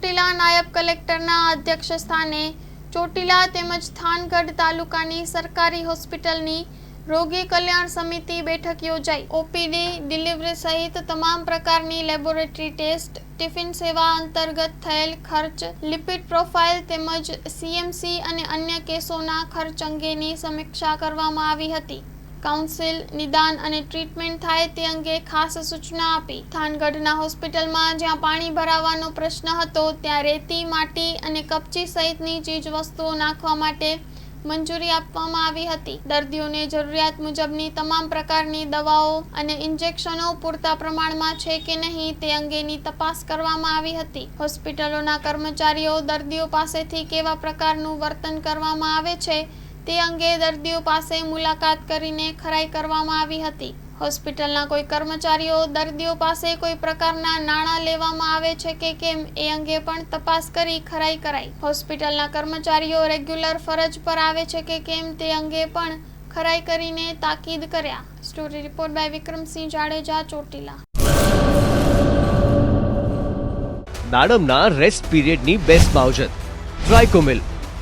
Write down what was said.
ચોટીલા નાયબ કલેક્ટરના અધ્યક્ષ સ્થાને ચોટીલા તેમજ થાનગઢ તાલુકાની સરકારી હોસ્પિટલની રોગી કલ્યાણ સમિતિ બેઠક યોજાઈ. ઓપીડી ડિલિવરી સહિત તમામ પ્રકારની લેબોરેટરી ટેસ્ટ, ટિફિન સેવા અંતર્ગત થયેલ ખર્ચ, લિપિડ પ્રોફાઇલ તેમજ સીએમસી અને અન્ય કેસોના ખર્ચ અંગેની સમીક્ષા કરવામાં આવી હતી. કાઉન્સિલ, નિદાન અને ટ્રીટમેન્ટ થાય તે અંગે ખાસ સૂચના આપી. થાનગઢના હોસ્પિટલમાં જ્યાં પાણી ભરાવાનો પ્રશ્ન હતો, ત્યાં રેતી, માટી અને કપચી સહિતની ચીજ વસ્તુઓ નાખવા માટે મંજૂરી આપવામાં આવી હતી. દર્દીઓને જરૂરિયાત મુજબની તમામ પ્રકારની દવાઓ અને ઇન્જેક્શનો પૂરતા પ્રમાણમાં છે કે નહીં તે અંગેની તપાસ કરવામાં આવી હતી. હોસ્પિટલોના કર્મચારીઓ દર્દીઓ પાસેથી કેવા પ્રકારનું વર્તન કરવામાં આવે છે તે અંગે દર્દીઓ પાસે મુલાકાત કરીને ખરાઈ કરવામાં આવી હતી. હોસ્પિટલના કોઈ કર્મચારીઓ, દર્દીઓ પાસે કોઈ પ્રકારના નાણાં લેવામાં આવે છે કે કેમ એ અંગે પણ તપાસ કરી ખરાઈ કરાઈ. હોસ્પિટલના કર્મચારીઓ રેગ્યુલર ફરજ પર આવે છે કે કેમ તે અંગે પણ ખરાઈ કરીને તાકીદ કર્યા. Story report by Vikramsinh Jadeja, Chotila. દાડમના rest પીરિયડની બેસ્ટ માવજત ટ્રાઇકોમિલ.